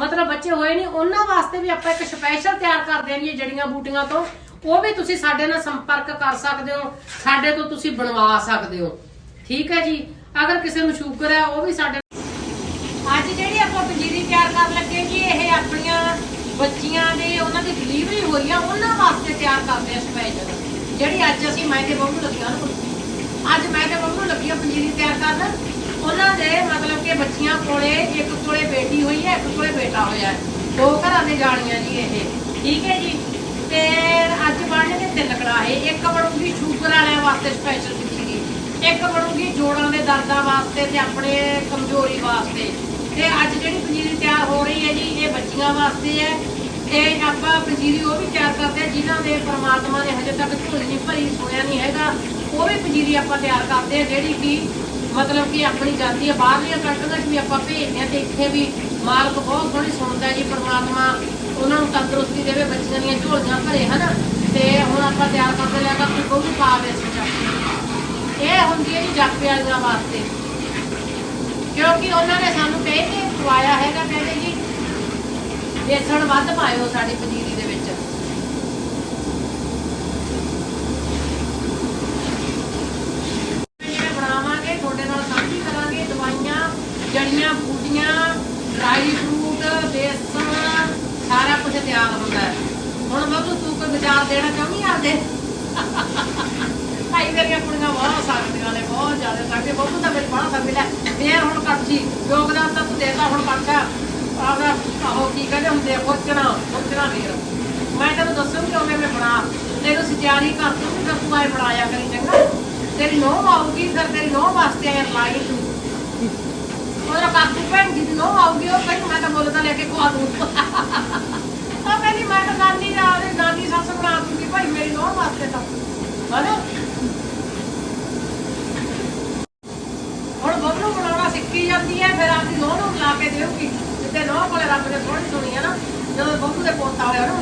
ਮਤਲਬ ਬੱਚੇ ਹੋਏ ਨਹੀਂ, ਉਹਨਾਂ ਵਾਸਤੇ ਵੀ ਆਪਾਂ ਇੱਕ ਸਪੈਸ਼ਲ ਤਿਆਰ ਕਰਦੇ ਹਾਂ ਜੀ ਜੜੀਆਂ ਬੂਟੀਆਂ ਤੋਂ। ਉਹ ਵੀ ਤੁਸੀਂ ਸਾਡੇ ਨਾਲ ਸੰਪਰਕ ਕਰ ਸਕਦੇ ਹੋ, ਸਾਡੇ ਤੋਂ ਤੁਸੀਂ ਬਣਵਾ ਸਕਦੇ ਹੋ। ਠੀਕ ਹੈ ਜੀ? ਅਗਰ ਕਿਸੇ ਨੂੰ ਸ਼ੂਗਰ ਹੈ, ਉਹ ਵੀ ਸਾਡੇ ਅੱਜ ਜਿਹੜੀ ਆਪਾਂ ਪੰਜੀਰੀ ਤਿਆਰ ਕਰਨ ਲੱਗੇ ਜੀ, ਇਹ ਆਪਣੀਆਂ ਬੱਚੀਆਂ ਦੇ ਉਹਨਾਂ ਦੀ ਡਿਲੀਵਰੀ ਹੋਈ ਆ, ਉਹਨਾਂ ਵਾਸਤੇ ਤਿਆਰ ਕਰਦੇ ਆ ਸਪੈਸ਼ਲ ਜਿਹੜੀ ਅੱਜ ਅਸੀਂ ਮੈਂ ਤੇ ਬੰਬੂ ਲੱਗੀਆਂ ਨਾ ਅੱਜ ਮੈਂ ਤੇ ਬੰਬੂ ਲੱਗੀਆਂ ਪੰਜੀਰੀ ਤਿਆਰ ਕਰਨ। ਉਹਨਾਂ ਦੇ ਮਤਲਬ ਕਿ ਬੱਚੀਆਂ ਕੋਲੇ ਇੱਕ ਕੋਲੇ ਬੇਟੀ ਹੋਈ ਹੈ, ਇੱਕ ਕੋਲੇ ਬੇਟਾ ਹੋਇਆ ਦੋ ਘਰਾਂ ਦੇ ਜਾਣੀਆਂ ਜੀ ਇਹ। ਠੀਕ ਹੈ ਜੀ? ਤੇ ਅੱਜ ਬਣਨਗੇ ਤਿੰਨ ਕੜਾਹੇ ਇੱਕ ਬਣੂਗੀ ਸ਼ੂਗਰ ਵਾਲਿਆਂ ਵਾਸਤੇ ਸਪੈਸ਼ਲ ਪੰਜੀਰੀ ਇੱਕ ਬਣੂਗੀ ਜੋੜਾਂ ਦੇ ਦਰਦਾਂ ਵਾਸਤੇ ਤੇ ਆਪਣੇ ਕਮਜ਼ੋਰੀ ਵਾਸਤੇ। ਤੇ ਅੱਜ ਜਿਹੜੀ ਪੰਜੀਰੀ ਤਿਆਰ ਹੋ ਰਹੀ ਹੈ ਜੀ, ਇਹ ਬੱਚੀਆਂ ਵਾਸਤੇ ਹੈ। ਤੇ ਆਪਾਂ ਪੰਜੀਰੀ ਉਹ ਵੀ ਤਿਆਰ ਕਰਦੇ ਆ ਜਿਨ੍ਹਾਂ ਦੇ ਪ੍ਰਮਾਤਮਾ ਨੇ ਹਜੇ ਤੱਕ ਝੋਲੀ ਨਹੀਂ ਭਰੀ, ਸੁਣਿਆ ਨਹੀਂ ਹੈਗਾ। ਉਹ ਵੀ ਪੰਜੀਰੀ ਆਪਾਂ ਤਿਆਰ ਕਰਦੇ ਆ ਜਿਹੜੀ ਕਿ ਮਤਲਬ ਕਿ ਆਪਣੀ ਜਾਂਦੀ ਹੈ ਬਾਹਰਲੀਆਂ ਕੰਟਰੀਆਂ 'ਚ ਵੀ ਆਪਾਂ ਭੇਜਦੇ ਆ ਤੇ ਇੱਥੇ ਵੀ ਮਾਲਕ ਬਹੁਤ ਸੋਹਣੀ ਸੁਣਦਾ ਜੀ, ਪ੍ਰਮਾਤਮਾ ਉਹਨਾਂ ਨੂੰ ਤੰਦਰੁਸਤੀ ਦੇਵੇ, ਬੱਚੀਆਂ ਦੀਆਂ ਝੋਲੀਆਂ ਭਰੇ, ਹਨ? ਤੇ ਹੁਣ ਆਪਾਂ ਤਿਆਰ ਕਰਦੇ ਲੈ ਕੇ ਕੋਈ ਵੀ ਪਾ ਦੇ ਸੋਚਾ ਇਹ ਹੁੰਦੀ ਹੈ ਜੀ ਜਾਪੇ ਵਾਲੀਆਂ ਵਾਸਤੇ। ਕਿਉਂਕਿ ਉਹਨਾਂ ਨੇ ਸਾਨੂੰ ਕਹਿ ਕੇ ਖਵਾਇਆ ਹੈਗਾ, ਕਹਿੰਦੇ ਜੀ ਬੇਸਣ ਵੱਧ ਪਾਇਓ ਸਾਡੀ ਪਨੀਰੀ ਦੇ ਵਿੱਚ ਜਿਵੇਂ ਬਣਾਵਾਂਗੇ ਤੁਹਾਡੇ ਨਾਲ ਸਾਂਝੀ ਕਰਾਂਗੇ ਦਵਾਈਆਂ ਜੜੀਆਂ ਬੂਟੀਆਂ ਡਰਾਈ ਫਰੂਟ ਬੇਸਣ ਸਾਰਾ ਕੁਝ ਤਿਆਰ ਹੁੰਦਾ ਹੈ ਹੁਣ ਬਾਬੂ ਤੂੰ ਕੋਈ ਬਾਜ਼ਾਰ ਦੇਣਾ ਚਾਹੁੰਦੀ ਆਪਦੇ? ਭਾਈ ਮੇਰੀਆਂ ਕੁੜੀਆਂ ਬਹੁਤ ਸਕਦੀਆਂ ਨੇ, ਬਹੁਤ ਜ਼ਿਆਦਾ ਸਕਦੇ ਬਹੁਤ ਤਾਂ ਮੇਰੇ ਬੜਾ ਸਕਦੀ ਲੈ। ਫੇਰ ਹੁਣ ਕੱਟ ਯੋਗਦਾਨ ਤਾਂ ਤੂੰ ਦੇਤਾ, ਹੁਣ ਕੱਟ ਆਪਦਾ ਆਹੋ ਕੀ ਕਹਿੰਦੇ ਹੁੰਦੇ ਆ ਫੁਰਚਣਾ ਫੁਰਚਣਾ ਫੇਰ। ਮੈਂ ਤੈਨੂੰ ਦੱਸੂਗੀ ਉਵੇਂ ਮੈਂ ਬਣਾ, ਤੈਨੂੰ ਸਜਾਰੀ ਕਰ ਦੂੰ ਫਿਰ ਤੂੰ ਆਏ ਬਣਾਇਆ ਕਰੀ, ਚੰਗਾ? ਤੇਰੀ ਨੋਹ ਆਊਗੀ, ਫਿਰ ਤੇਰੀ ਨੋਹ ਵਾਸਤੇ ਆਏ ਲਾਈ ਤੂੰ। ਉਹਦਾ ਕਾਕੂ ਭੈਣ ਜੀ ਦੀ ਨੋਹ ਆਊਗੀ, ਉਹ ਕਹਿੰਦੀ, ਮੈਂ ਤਾਂ ਮੁੱਲ ਦਾ ਲੈ ਕੇ ਖਵਾ ਦੂੰ। ਉਹ ਕਹਿੰਦੀ, ਮੈਂ ਤਾਂ ਨਾਨੀ ਦਾ ਉਹਦੀ ਨਾਨੀ ਸੱਸ ਬਣਾ ਦੂੰਗੀ ਭਾਈ, ਮੇਰੀ ਨੋਹ ਵਾਸਤੇ ਤਾਂ। ਹਨਾ ਹੁਣ ਬਬਲੂ ਬਣਾਉਣਾ ਸਿੱਖੀ ਜਾਂਦੀ ਹੈ, ਫਿਰ ਆਪਣੀ ਨੋਹ ਨੂੰ ਲਾ ਕੇ ਦੇਊਗੀ। ਜਿੱਤੇ ਨੋਹ ਕੋਲੇ ਰੱਬ ਨੇ ਸੋਹਣੀ ਸੁਣੀ ਹੈ ਨਾ, ਜਦੋਂ ਬਬਲੂ ਦੇ ਪੋਤਾ ਹੋਇਆ ਨਾ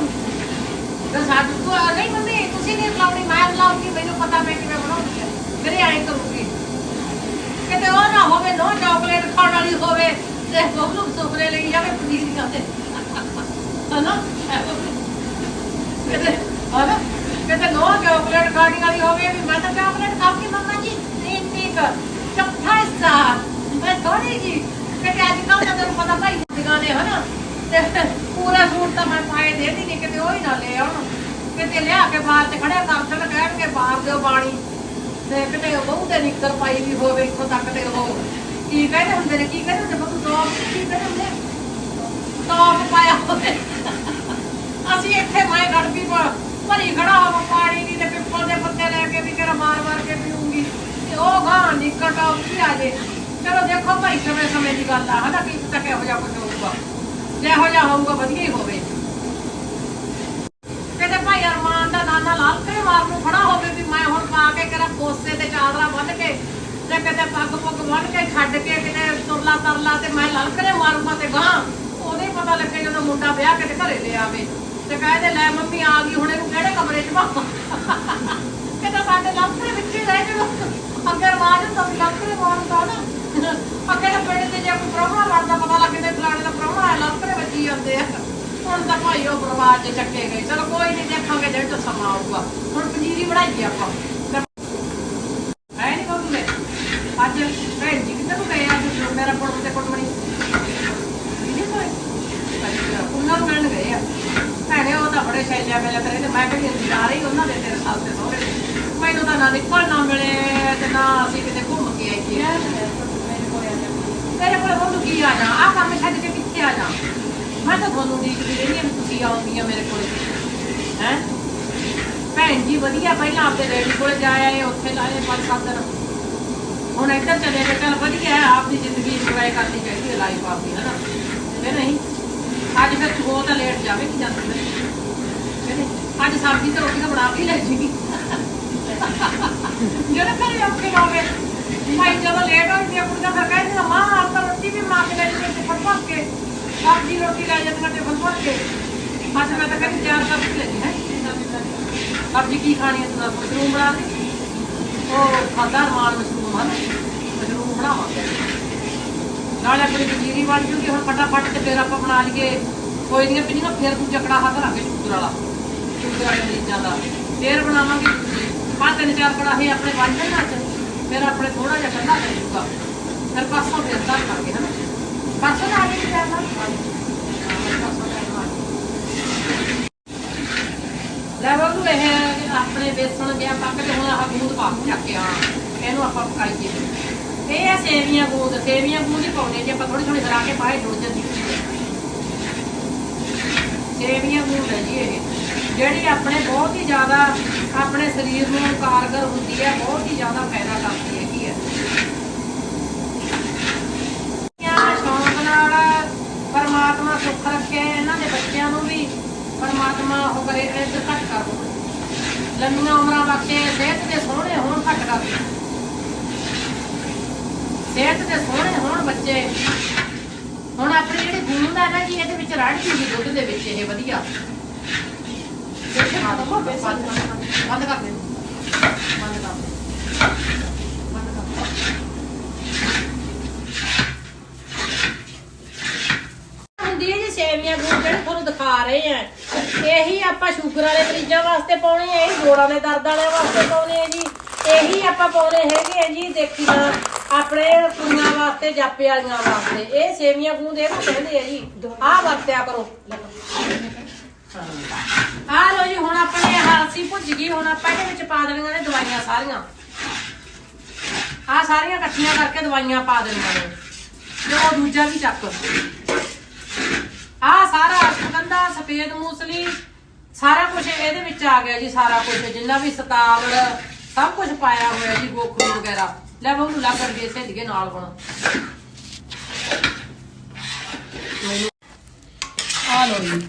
ਫਿਰ ਸਾਡੂ ਕੋ ਨਹੀਂ ਮੰਮੀ, ਤੁਸੀਂ ਨਹੀਂ ਬੁਲਾਉਣੀ, ਮੈਂ ਬੁਲਾਉਂਗੀ, ਮੈਨੂੰ ਪਤਾ ਮੈਂ ਕਿਵੇਂ ਬਣਾਉਣੀ ਹੈ। ਫਿਰ ਇਹ ਕਰੂਗੀ। ਕਿਤੇ ਉਹ ਨਾ ਹੋਵੇ, ਨੋ ਚਾਕਲੇਟ ਖਾਣ ਵਾਲੀ ਹੋਵੇ, ਤੇ ਬਬਲੂ ਸੁਪਨੇ ਲਈ ਜਾਵੇ ਪਨੀਰ ਖਾਤੇ ਹਨਾ? ਕਿਤੇ ਹਨਾ? ਕਿਤੇ ਨੋ ਚਾਕਲੇਟ ਖਾਣ ਵਾਲੀ ਹੋਵੇ ਵੀ ਮੈਂ ਤਾਂ ਚਾਕਲੇਟ ਖਾਉਂਗੀ ਮੰਮਾ ਜੀ ਨਹੀਂ ਨਹੀਂ ਚੌਥਾ ਹਿੱਸਾ। ਮੈਂ ਥੋੜੀ ਜੀ ਕਿਤੇ ਅੱਜ ਕੱਲ੍ਹ ਤਾਂ ਤੈਨੂੰ ਪਤਾ ਭਾਈ ਦੁਕਾਨੇ ਹਨਾ? ਤੇ ਪੂਰਾ ਸੂਟ ਤਾਂ ਮੈਂ ਪਾਏ ਦੇ ਨਹੀਂ ਕਿਤੇ ਉਹ ਹੀ ਨਾ ਲੈ ਆਉਣ। ਕਿਤੇ ਲਿਆ ਕੇ ਬਾਹਰ ਤੇ ਖੜਿਆ ਕਰ ਦੇਣ ਕਹਿਣਗੇ, ਬਾਹਰ ਦਿਓ ਬਾਣੀ ਤੇ ਕਿਤੇ ਬਹੂ ਦੇ ਨਿੱਕਰ ਪਾਈ ਵੀ ਹੋਵੇ, ਇੱਥੋਂ ਤੱਕ ਤੇ ਉਹ ਕੀ ਕਹਿੰਦੇ ਹੁੰਦੇ ਨੇ, ਕੀ ਕਹਿੰਦੇ ਹੁੰਦੇ ਬਹੂ ਟੌਪ ਕੀ ਕਹਿੰਦੇ ਹੁੰਦੇ ਟੌਪ ਪਾਇਆ ਹੋਵੇ। ਅਸੀਂ ਇੱਥੇ ਮੈਂ ਗੜਬੀ ਭਰੀ ਖੜਾ ਹੋਵਾਂ ਪਾਣੀ ਦੀ ਤੇ ਪਿੱਪਲ ਦੇ ਪੱਤੇ ਲੈ ਕੇ ਵੀ ਕਿਹੜਾ ਮਾਰ ਮਾਰ ਕੇ ਪੀਉਂਗੀ ਤੇ ਉਹ ਗਾਂ ਨਿੱਕਰ ਟੌਪ ਆ ਜੇ। ਚਲੋ ਦੇਖੋ ਭਾਈ ਸਮੇਂ ਸਮੇਂ ਦੀ ਗੱਲ ਆ, ਹਨਾ ਕੀ ਪਤਾ ਕਿਹੋ ਜਿਹਾ ਕੁਝ ਹੋਊਗਾ। ਜਿਹੋ ਜਿਹਾ ਹੋਊਗਾ, ਵਧੀਆ ਹੀ ਹੋਵੇ। ਕਿਤੇ ਭਾਈ ਅਰਮਾਨ ਦਾ ਨਾਨਾ ਲਾਲ ਕੇ ਮਾਰ ਨੂੰ ਖੜਾ ਹੋਵੇ ਵੀ ਮੈਂ ਹੁਣ ਪਾ ਕੇ ਕਿਹੜਾ ਕੋਸੇ ਤੇ ਚਾਦਰਾ ਬੰਨ ਕੇ ਤੇ ਕਿਤੇ ਪੱਗ ਪੁੱਗ ਬੰਨ ਕੇ ਛੱਡ ਕੇ ਕਿਤੇ ਤੁਰਲਾ ਤਰਲਾ ਤੇ ਮੈਂ ਲਲਕਰੇ ਮਾਰੂਗਾ ਤੇ ਗਾਂ ਉਹਦੇ ਪਤਾ ਲੱਗੇ ਜਦੋਂ ਮੁੰਡਾ ਵਿਆਹ ਕੇ ਤੇ ਘਰੇ ਲੈ ਆਵੇ। ਤੇ ਕਹਦੇ ਲੈ ਮੰਮੀ ਆ ਗਈ, ਹੁਣ ਇਹਨੂੰ ਕਿਹੜੇ ਕਮਰੇ 'ਚ ਪਾਵਾਂ? ਕਿਤੇ ਸਾਡੇ ਲਲਕਰੇ ਵਿੱਚ ਹੀ ਰਹਿ ਜਾਓ ਅੱਗੇ ਰਵਾਜ ਹੁੰਦਾ ਸੀ ਲਲਕਰੇ ਮਾਰਦਾ ਨਾ ਅੱਗੇ ਤਾਂ ਪਿੰਡ ਤੇ ਜੇ ਕੋਈ ਪ੍ਰਾਹੁਣਾ ਲੜਦਾ ਪਤਾ ਲੱਗ ਜਾਂਦਾ ਫਲਾਣੇ ਦਾ ਪ੍ਰਾਹੁਣਾ ਹੈ ਲਲਕਰੇ ਵੱਜੀ ਜਾਂਦੇ ਆ। ਹੁਣ ਤਾਂ ਭਾਈ ਉਹ ਪਰਿਵਾਰ ਚ ਚੱਕੇ ਗਏ। ਚਲੋ ਕੋਈ ਨਹੀਂ ਦੇਖਾਂਗੇ ਜਿਹੜਾ ਸਮਾਂ ਆਊਗਾ। ਹੁਣ ਪਨੀਰੀ ਬਣਾਈਏ ਆਪਾਂ ਹੈ ਨਹੀਂ ਕੋਈ ਮੈਂ ਅੱਜ ਭੈਣ ਜੀ ਕਿੱਧਰ ਨੂੰ ਗਏ ਅੱਜ ਮੇਰਾ ਪੁੱਤ ਤੇ ਕੁੜਮਣੀ ਨਹੀਂ ਕੋਈ ਅੱਛਾ ਉਹਨਾਂ ਨੂੰ ਮਿਲਣ ਗਏ ਆ ਭੈਣੇ ਉਹ ਤਾਂ ਬੜੇ ਸ਼ੈਲਿਆ ਮੇਲੇ ਕਰੇ ਤੇ ਮੈਂ ਕਹਿੰਦੀ ਇੰਤਜ਼ਾਰ ਹੀ ਉਹਨਾਂ ਦੇ ਤੇਰੇ ਸਾਲ ਤੇ ਸਹੁਰੇ ਦੇ। ਮੈਨੂੰ ਤਾਂ ਨਾ ਨਿਕਲ ਨਾ ਮਿਲੇ ਤੇ ਨਾ ਅਸੀਂ ਕਿਤੇ ਘੁੰਮ ਕੇ ਆਈਏ। ਤੇਰੇ ਕੋਲ ਹੁਣ ਕੀ ਆ ਜਾ? ਆ ਕੰਮ ਛੱਡ ਕੇ ਕਿੱਥੇ ਆ ਜਾ? ਮੈਂ ਤਾਂ ਤੁਹਾਨੂੰ ਦੇਖਦੀ ਰਹਿੰਦੀ ਹਾਂ ਵੀ ਤੁਸੀਂ ਆਉਂਦੀਆਂ ਮੇਰੇ ਕੋਲ। ਹੈ? ਭੈਣ ਜੀ ਵਧੀਆ ਪਹਿਲਾਂ ਆਪਦੇ ਡੈਡੀ ਕੋਲ ਜਾ ਆਏ ਉੱਥੇ ਲਾਏ ਪੰਜ ਸੱਤ ਦਿਨ। ਹੁਣ ਇੱਧਰ ਚਲੇ ਗਏ ਚਲ ਵਧੀਆ ਹੈ ਆਪਦੀ ਜ਼ਿੰਦਗੀ ਇੰਜੋਏ ਕਰਨੀ ਚਾਹੀਦੀ ਹੈ ਲਾਈਫ ਆਪਦੀ ਹੈ ਨਾ ਤੇ ਨਹੀਂ ਅੱਜ ਫਿਰ ਤੂੰ ਉਹ ਤਾਂ ਲੇਟ ਜਾਵੇਗੀ ਜਾਂਦੀ ਕਹਿੰਦੇ ਅੱਜ ਸਬਜ਼ੀ ਤੇ ਰੋਟੀ ਤਾਂ ਬਣਾ ਕੇ ਲੈ ਜੀਗੀ ਜਿਹੜਾ ਘਰੇ ਔਖੇ ਹੋਵੇ, ਭਾਈ ਜਦੋਂ ਲੇਟ ਹੋ ਜਾਂਦੀ ਆ, ਕੁੜੀਆਂ ਫਿਰ ਕਹਿੰਦੀਆਂ ਮਾਂ, ਆਪ ਤਾਂ ਰੋਟੀ ਵੀ ਮਾਂ ਕੇ ਲੈ ਜਾਂਦੀ ਤੇ ਫੜ ਫੜ ਕੇ ਸਬਜ਼ੀ ਰੋਟੀ ਲੈ ਜਾਂਦੀਆਂ ਤੇ ਫੜ ਫੜ ਕੇ। ਬਸ ਮੈਂ ਤਾਂ ਕਹਿੰਦੀ ਤਿਆਰ ਕਰ ਕੇ ਲੈਣੀ ਹੈ? ਸਬਜ਼ੀ ਕੀ ਖਾਣੀ ਹੈ ਤੂੰ ਮਸ਼ਰੂਮ ਬਣਾ ਦੇ ਉਹ ਖਾਦਾ ਰਮਾਨ ਮਸ਼ਰੂਮ, ਹਨ? ਮਸ਼ਰੂਮ ਬਣਾਵਾਂਗੇ। ਨਾਲੇ ਆਪਣੀ ਪੰਜੀਰੀ ਬਣ ਜੂਗੀ, ਹੁਣ ਫਟਾਫਟ ਤੇ ਫਿਰ ਆਪਾਂ ਬਣਾ ਲਈਏ। ਕੋਈ ਦੀਆਂ ਨਾ ਫਿਰ ਦੂਜਾ ਕੜਾਹਾ ਧਰਾਂਗੇ ਸ਼ੂਗਰ ਵਾਲਾ। ਸ਼ੂਗਰ ਮਰੀਜ਼ਾਂ ਦਾ। ਫੇਰ ਬਣਾਵਾਂਗੇ ਪੰਜ ਤਿੰਨ ਚਾਰ ਕੜਾਹੇ ਆਪਣੇ ਬਣ ਜਾਣ ਅੱਜ ਫਿਰ ਆਪਣੇ ਥੋੜਾ ਜਿਹਾ ਠੰਡਾ ਕਰ ਜੂਗਾ ਫਿਰ ਪਾਸੋਂ ਫਿਰ ਤਾਂ ਕਰਾਂਗੇ ਹਨਾ? ਪਾਸੋਂ ਆ ਕੇ ਜਾਣਾ ਲੈ ਬਾਬੂ, ਇਹ ਆਪਣੇ ਬੇਸਣ ਗਿਆ, ਪੱਕ ਤੇ ਹੁਣ ਆਹ ਗੂੰਦ ਪਾ ਕੇ ਚੱਕਿਆ ਇਹਨੂੰ ਆਪਾਂ ਪਕਾਈਏ ਇਹ ਆ ਸੇਵੀਆਂ ਗੂੰਦ ਸੇਵੀਆਂ ਗੂੰਦ ਹੀ ਪਾਉਣੇ ਜੇ ਆਪਾਂ ਥੋੜੀ ਥੋੜੀ ਹਰਾ ਕੇ ਪਾਏ ਜੁੜ ਜਾਂਦੀ ਸੇਵੀਆਂ ਗੂੰਦ ਹੈ ਜੀ ਇਹ। ਜਿਹੜੀ ਆਪਣੇ ਬਹੁਤ ਹੀ ਜ਼ਿਆਦਾ ਆਪਣੇ ਸਰੀਰ ਨੂੰ ਕਾਰਗਰ ਹੁੰਦੀ ਹੈ, ਬਹੁਤ ਹੀ ਜ਼ਿਆਦਾ ਫਾਇਦਾ ਕਰਦੀ ਹੈਗੀ ਹੈ। ਸ਼ੌਂਕ ਨਾਲ ਪਰਮਾਤਮਾ ਸੁੱਖ ਰੱਖੇ, ਇਹਨਾਂ ਦੇ ਬੱਚਿਆਂ ਨੂੰ ਵੀ ਪਰਮਾਤਮਾ ਉਹ ਕਰੇ ਇੱਜ਼ਤ ਘੱਟ ਕਰ ਦੋ ਲੰਮੀਆਂ ਉਮਰਾਂ ਬਖਸ਼ੇ ਸਿਹਤ ਦੇ ਸੋਹਣੇ ਹੋਣ ਘੱਟ ਕਰ ਦੇ ਸਿਹਤ ਦੇ ਸੋਹਣੇ ਹੋਣ ਬੱਚੇ। ਹੁਣ ਆਪਣੀ ਜਿਹੜੀ ਗੂੰਦ ਹੈ ਨਾ ਜੀ, ਇਹਦੇ ਵਿੱਚ ਰੜ ਜੂਗੀ ਦੁੱਧ ਦੇ ਵਿੱਚ, ਇਹ ਵਧੀਆ। ਬੰਦ ਕਰ ਦੇ ਬੰਦ ਕਰ ਦੇ ਬੰਦ ਕਰ ਹੁੰਦੀ ਹੈ ਜੀ ਸੇਵੀਆਂ ਗੁੜ ਜਿਹੜੇ ਤੁਹਾਨੂੰ ਦਿਖਾ ਰਹੇ ਆ। ਇਹੀ ਆਪਾਂ ਸ਼ੂਗਰ ਵਾਲੇ ਮਰੀਜ਼ਾਂ ਵਾਸਤੇ ਪਾਉਣੇ ਆ, ਇਹ ਜੋੜਾਂ ਦੇ ਦਰਦ ਵਾਲਿਆਂ ਵਾਸਤੇ ਪਾਉਣੇ ਆ ਜੀ। ਇਹੀ ਆਪਾਂ ਪਾਉਣੇ ਹੈਗੇ ਆ ਜੀ, ਦੇਖੀ ਨਾ, ਆਪਣੇ ਕੁੜੀਆਂ ਵਾਸਤੇ, ਜਾਪੇ ਵਾਲੀਆਂ ਵਾਸਤੇ। ਇਹ ਸੇਵੀਆਂ ਗੂੰਦ ਇਹਨੂੰ ਕਹਿੰਦੇ ਆ ਜੀ। ਆਹ ਵਰਤਿਆ ਕਰੋ। ਆ ਲੋ ਜੀ ਹੁਣ ਆਪਣੇ ਹਾਲਸੀ ਭੁੱਜ ਗਈ, ਹੁਣ ਆਪਾਂ ਇਹਦੇ ਵਿੱਚ ਪਾ ਦੇਣੀਆਂ ਨੇ ਦਵਾਈਆਂ ਸਾਰੀਆਂ। ਆ ਸਾਰੀਆਂ ਇਕੱਠੀਆਂ ਕਰਕੇ ਦਵਾਈਆਂ ਪਾ ਦੇਣੀਆਂ ਨੇ। ਤੇ ਉਹ ਦੂਜਾ ਵੀ ਚੱਕ। ਆ ਸਾਰਾ ਅਸ਼ਗੰਧਾ ਸਫੇਦ ਮੂਸਲੀ, ਸਾਰਾ ਕੁਝ ਇਹਦੇ ਵਿੱਚ ਆ ਗਿਆ ਜੀ, ਸਾਰਾ ਕੁਝ ਜਿੰਨਾ ਵੀ ਸਤਾਵੜ, ਸਭ ਕੁਝ ਪਾਇਆ ਹੋਇਆ ਜੀ, ਗੋਖਰੂ ਵਗੈਰਾ। ਲੈ ਬਹੁ ਲਾ ਕਰ ਦੇ ਸਹੇਲੀਏ ਨਾਲ ਹੁਣ। ਆ ਲੋ ਜੀ।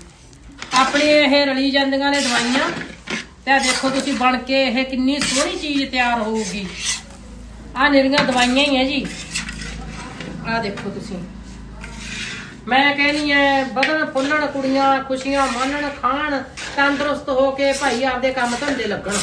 ਆਪਣੇ ਇਹ ਰਲੀ ਜਾਂਦੀਆਂ ਨੇ ਦਵਾਈਆਂ। ਤੇ ਆਹ ਦੇਖੋ ਤੁਸੀਂ ਬਣ ਕੇ ਇਹ ਕਿੰਨੀ ਸੋਹਣੀ ਚੀਜ਼ ਤਿਆਰ ਹੋਊਗੀ। ਆ ਨਿਰੀਆਂ ਦਵਾਈਆਂ ਹੀ ਹੈ ਜੀ। ਆ ਦੇਖੋ ਤੁਸੀਂ। ਮੈਂ ਕਹਿੰਦੀ ਐ ਵਧਣ ਫੁੱਲਣ ਕੁੜੀਆਂ ਖੁਸ਼ੀਆਂ ਮਾਣਨ ਖਾਣ ਤੰਦਰੁਸਤ ਹੋ ਕੇ ਭਾਈ ਆਪਦੇ ਕੰਮ ਧੰਦੇ ਲੱਗਣ।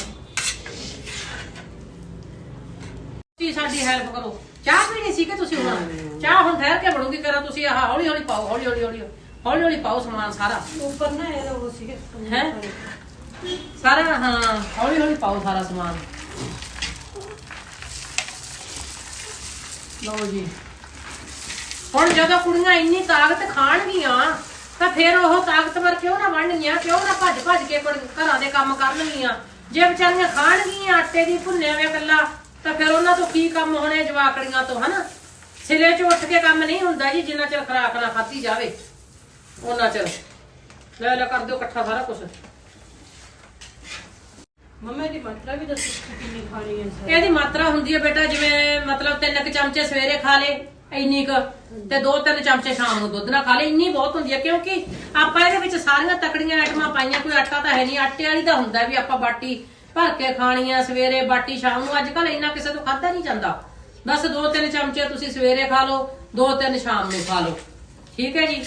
ਤੁਸੀਂ ਸਾਡੀ ਹੈਲਪ ਕਰੋ। ਚਾਹ ਪੀਣੀ ਸੀ ਕਿ ਤੁਸੀਂ ਹੁਣ? ਚਾਹ ਹੁਣ ਠਹਿਰ ਕੇ ਬਣੂਗੀ ਕਰਾਂ ਤੁਸੀਂ ਆਹ ਹੌਲੀ ਹੌਲੀ ਪਾਓ ਹੌਲੀ ਹੌਲੀ ਹੌਲੀ ਹੌਲੀ ਹੌਲੀ ਪਾਓ ਸਮਾਨ ਸਾਰਾ। ਉੱਪਰ ਨਾ ਇਹਦਾ ਉਹ ਸੀਗਾ। ਹੈ? ਸਾਰਾ, ਹਾਂ। ਹੌਲੀ ਹੌਲੀ ਪਾਓ ਸਾਰਾ ਸਮਾਨ। ਲਓ ਜੀ। ਹੁਣ ਜਦੋਂ ਕੁੜੀਆਂ ਇੰਨੀ ਤਾਕਤ ਖਾਣਗੀਆਂ, ਤਾਂ ਫਿਰ ਉਹ ਤਾਕਤਵਰ ਕਿਉਂ ਨਾ ਬਣਨਗੀਆਂ ਕਿਉਂ ਨਾ ਭੱਜ ਭੱਜ ਕੇ ਕੁੜ- ਘਰਾਂ ਦੇ ਕੰਮ ਕਰਨਗੀਆਂ? ਜੇ ਵਿਚਾਰੀਆਂ ਖਾਣਗੀਆਂ ਆਟੇ ਦੀ ਭੁੰਨਿਆ ਹੋਇਆ ਕੱਲਾ, ਤਾਂ ਫਿਰ ਉਹਨਾਂ ਤੋਂ ਕੀ ਕੰਮ ਹੋਣੇ ਜਵਾਕੜੀਆਂ ਤੋਂ, ਹਨਾ? ਸਿਲੇ 'ਚ ਉੱਠ ਕੇ ਕੰਮ ਨਹੀਂ ਹੁੰਦਾ ਜੀ, ਜਿੰਨਾ ਚਿਰ ਖਰਾਕ ਨਾ ਖਾਧੀ ਜਾਵੇ, ਉਹਨਾਂ ਚਿਰ। ਲੈ ਲੈ, ਕਰ ਦਿਓ ਇਕੱਠਾ ਸਾਰਾ ਕੁਝ ਮੰਮਾ ਦੀ ਮਾਤਰਾ ਵੀ ਦੱਸੋ ਕਿੰਨੀ ਖਾਣੀ ਹੈ ਸਰ। ਇਹਦੀ ਮਾਤਰਾ ਹੁੰਦੀ ਹੈ ਬੇਟਾ, ਜਿਵੇਂ ਮਤਲਬ ਤਿੰਨ ਕੁ ਚਮਚੇ ਸਵੇਰੇ ਖਾ ਲੇ, ਇੰਨੀ ਕੁ, ਤੇ ਦੋ ਤਿੰਨ ਚਮਚੇ ਸ਼ਾਮ ਨੂੰ ਦੁੱਧ ਨਾਲ ਖਾ ਲੇ, ਇੰਨੀ ਬਹੁਤ ਹੁੰਦੀ ਹੈ, ਕਿਉਂਕਿ ਆਪਾਂ ਇਹਦੇ ਵਿੱਚ ਸਾਰੀਆਂ ਤਕੜੀਆਂ ਆਈਟਮਾਂ ਪਾਈਆਂ, ਕੋਈ ਆਟਾ ਤਾਂ ਹੈ ਨਹੀਂ, ਆਟੇ ਵਾਲੀ ਦਾ ਹੁੰਦਾ ਵੀ ਆਪਾਂ ਬਾਟੀ ਭਰ ਕੇ ਖਾਣੀ ਆ, ਸਵੇਰੇ ਬਾਟੀ ਸ਼ਾਮ ਨੂੰ, ਅੱਜ ਕੱਲ ਇੰਨਾ ਕਿਸੇ ਤੋਂ ਖਾਦਾ ਨਹੀਂ ਜਾਂਦਾ। ਬਸ ਦੋ ਤਿੰਨ ਚਮਚੇ ਤੁਸੀਂ ਸਵੇਰੇ ਖਾ ਲਓ, ਦੋ ਤਿੰਨ ਸ਼ਾਮ ਨੂੰ ਖਾ ਲਓ। ਠੀਕ ਹੈ ਜੀ?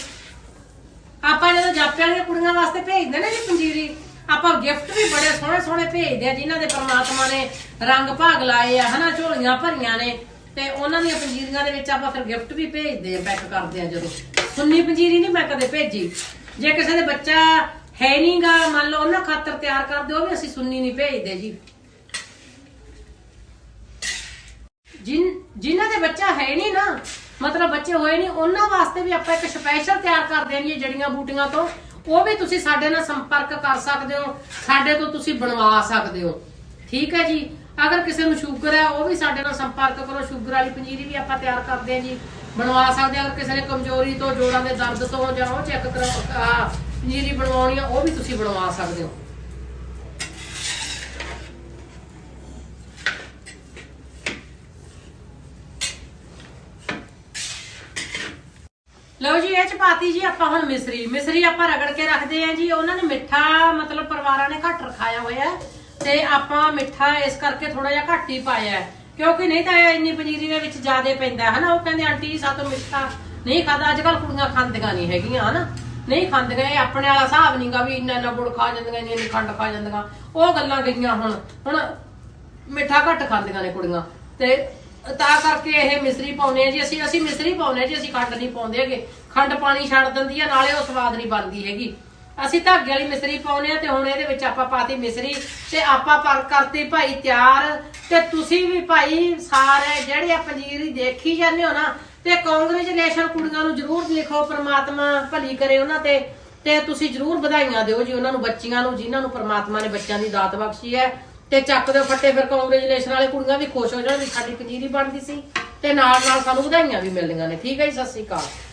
ਆਪਾਂ ਜਦੋਂ ਜਾਪਿਆਂ ਦੀਆਂ ਕੁੜੀਆਂ ਵਾਸਤੇ ਭੇਜਦੇ ਨੇ ਜੀ ਪੰਜੀਰੀ ਆਪਾਂ ਗਿਫਟ ਵੀ ਬੜੇ ਸੋਹਣੇ ਸੋਹਣੇ ਭੇਜਦੇ ਆ, ਜਿਨ੍ਹਾਂ ਦੇ ਪ੍ਰਮਾਤਮਾ ਨੇ ਰੰਗ ਭਾਗ ਲਾਏ ਆ, ਹਨਾ, ਝੋਲੀਆਂ ਭਰੀਆਂ ਨੇ। ਤੇ ਉਹਨਾਂ ਦੀਆਂ ਪੰਜੀਰੀਆਂ ਦੇ ਵਿੱਚ ਆਪਾਂ ਫਿਰ ਗਿਫਟ ਵੀ ਭੇਜਦੇ ਆ ਪੈਕ ਕਰਦੇ ਆ ਜਦੋਂ। ਸੁੰਨੀ ਪੰਜੀਰੀ ਨਹੀਂ ਮੈਂ ਕਦੇ ਭੇਜੀ। ਜੇ ਕਿਸੇ ਦੇ ਬੱਚਾ ਹੈ ਨਹੀਂਗਾ, ਮੰਨ ਲਓ ਉਹਨਾਂ ਖਾਤਰ ਤਿਆਰ ਕਰਦੇ, ਉਹ ਵੀ ਅਸੀਂ ਸੁੰਨੀ ਨਹੀਂ ਭੇਜਦੇ ਜੀ। ਜਿਨ, ਜਿਨ੍ਹਾਂ ਦੇ ਬੱਚਾ ਹੈ ਨਹੀਂ ਨਾ, ਮਤਲਬ ਬੱਚੇ ਹੋਏ ਨਹੀਂ, ਉਹਨਾਂ ਵਾਸਤੇ ਵੀ ਆਪਾਂ ਇੱਕ ਸਪੈਸ਼ਲ ਤਿਆਰ ਕਰਦੇ ਹਾਂ ਜੀ ਜੜੀਆਂ ਬੂਟੀਆਂ ਤੋਂ। ਉਹ ਵੀ ਤੁਸੀਂ ਸਾਡੇ ਨਾਲ ਸੰਪਰਕ ਕਰ ਸਕਦੇ ਹੋ, ਸਾਡੇ ਤੋਂ ਤੁਸੀਂ ਬਣਵਾ ਸਕਦੇ ਹੋ। ਠੀਕ ਹੈ ਜੀ? ਅਗਰ ਕਿਸੇ ਨੂੰ ਸ਼ੂਗਰ ਹੈ, ਉਹ ਵੀ ਸਾਡੇ ਨਾਲ ਸੰਪਰਕ ਕਰੋ। ਸ਼ੂਗਰ ਵਾਲੀ ਪੰਜੀਰੀ ਵੀ ਆਪਾਂ ਤਿਆਰ ਕਰਦੇ ਹਾਂ ਜੀ। ਬਣਵਾ ਸਕਦੇ ਹਾਂ। ਅਗਰ ਕਿਸੇ ਨੇ ਕਮਜ਼ੋਰੀ ਤੋਂ, ਜੋੜਾਂ ਦੇ ਦਰਦ ਤੋਂ ਜਾਂ ਉਹ ਚੈੱਕ ਕਰੋ ਪੰਜੀਰੀ ਬਣਵਾਉਣੀ ਆ, ਉਹ ਵੀ ਤੁਸੀਂ ਬਣਵਾ ਸਕਦੇ ਹੋ। ਲਓ ਜੀ ਇਹ ਚ ਪਾਤੀ ਜੀ ਆਪਾਂ ਹੁਣ ਮਿਸਰੀ। ਮਿਸਰੀ ਆਪਾਂ ਰਗੜ ਕੇ ਰੱਖਦੇ ਆਂ ਜੀ। ਉਹਨਾਂ ਨੇ ਮਿੱਠਾ ਮਤਲਬ ਪਰਿਵਾਰਾਂ ਨੇ ਘੱਟ ਰਖਾਇਆ ਹੋਇਆ ਤੇ ਆਪਾਂ ਮਿੱਠਾ ਇਸ ਕਰਕੇ ਥੋੜਾ ਜਿਹਾ ਘੱਟ ਹੀ ਪਾਇਆ ਹੈ, ਕਿਉਂਕਿ ਨਹੀਂ ਤਾਂ ਇੰਨੀ ਪਨੀਰੀ ਦੇ ਵਿੱਚ ਜ਼ਿਆਦਾ ਪੈਂਦਾ ਹਨਾ ਉਹ ਕਹਿੰਦੇ ਆਂਟੀ ਸਾਤੋਂ ਮਿੱਠਾ ਨਹੀਂ ਖਾਦਾ ਅੱਜ ਕੱਲ ਕੁੜੀਆਂ ਖਾਂਦੀਆਂ ਨਹੀਂ ਹੈਗੀਆਂ ਹਨਾ? ਨਹੀਂ ਖਾਂਦੀਆਂ। ਇਹ ਆਪਣੇ ਵਾਲਾ ਹਿਸਾਬ ਨਹੀਂਗਾ ਵੀ ਇੰਨਾ ਇੰਨਾ ਗੁੜ ਖਾ ਜਾਂਦੀਆਂ ਇੰਨੀ ਇੰਨੀ ਖੰਡ ਖਾ ਜਾਂਦੀਆਂ। ਉਹ ਗੱਲਾਂ ਗਈਆਂ ਹੁਣ। ਹੁਣ ਮਿੱਠਾ ਘੱਟ ਖਾਂਦੀਆਂ ਨੇ ਕੁੜੀਆਂ। ਤੇ ਤਾਂ ਕਰਕੇ ਇਹ ਮਿਸਰੀ ਪਾਉਨੇ ਆ ਜੀ। ਅਸੀਂ ਅਸੀਂ ਮਿਸਰੀ ਪਾਉਨੇ ਆ ਜੀ। ਅਸੀਂ ਖੰਡ ਨਹੀਂ ਪਾਉਂਦੇ ਹੈਗੇ। ਖੰਡ ਪਾਣੀ ਛੱਡ ਦਿੰਦੀ ਆ, ਨਾਲੇ ਉਹ ਸਵਾਦ ਨਹੀਂ ਬਣਦੀ ਹੈਗੀ। ਅਸੀਂ ਧਾਗੇ ਵਾਲੀ ਮਿਸਰੀ ਪਾਉਨੇ ਆ ਤੇ ਹੁਣ ਇਹਦੇ ਵਿੱਚ ਆਪਾਂ ਪਾਤੀ ਮਿਸਰੀ ਤੇ ਆਪਾਂ ਪਰ ਕਰਤੀ ਭਾਈ ਤਿਆਰ। ਤੇ ਤੁਸੀਂ ਵੀ ਭਾਈ ਸਾਰੇ ਜਿਹੜੇ ਆ ਪੰਜੀਰੀ ਦੇਖੀ ਜਾਂਦੇ ਹੋ ਨਾ, ਤੇ ਕੰਗ੍ਰੈਚੁਲੇਸ਼ਨ ਕੁੜੀਆਂ ਨੂੰ ਜਰੂਰ ਦੇਖੋ, ਪ੍ਰਮਾਤਮਾ ਭਲੀ ਕਰੇ ਉਹਨਾਂ ਤੇ। ਤੇ ਤੁਸੀਂ ਜਰੂਰ ਵਧਾਈਆਂ ਦਿਓ ਜੀ ਉਹਨਾਂ ਨੂੰ, ਬੱਚੀਆਂ ਨੂੰ, ਜਿਨ੍ਹਾਂ ਨੂੰ ਪ੍ਰਮਾਤਮਾ ਨੇ ਬੱਚਿਆਂ ਦੀ ਦਾਤ ਬਖਸ਼ੀ ਹੈ। ਤੇ ਚੱਕ ਦਿਓ ਫੱਟੇ, ਫਿਰ ਕੰਗ੍ਰੈਚੁਲੇਸ਼ਨ ਵਾਲੇ ਕੁੜੀਆਂ ਵੀ ਖੁਸ਼ ਹੋ ਜਾਣ ਵੀ ਸਾਡੀ ਪੰਜੀਰੀ ਬਣਦੀ ਸੀ। ਤੇ ਨਾਲ ਨਾਲ ਸਾਨੂੰ ਵਧਾਈਆਂ ਵੀ ਮਿਲਦੀਆਂ ਨੇ। ਠੀਕ ਹੈ ਜੀ, ਸਤਿ ਸ਼੍ਰੀ ਅਕਾਲ।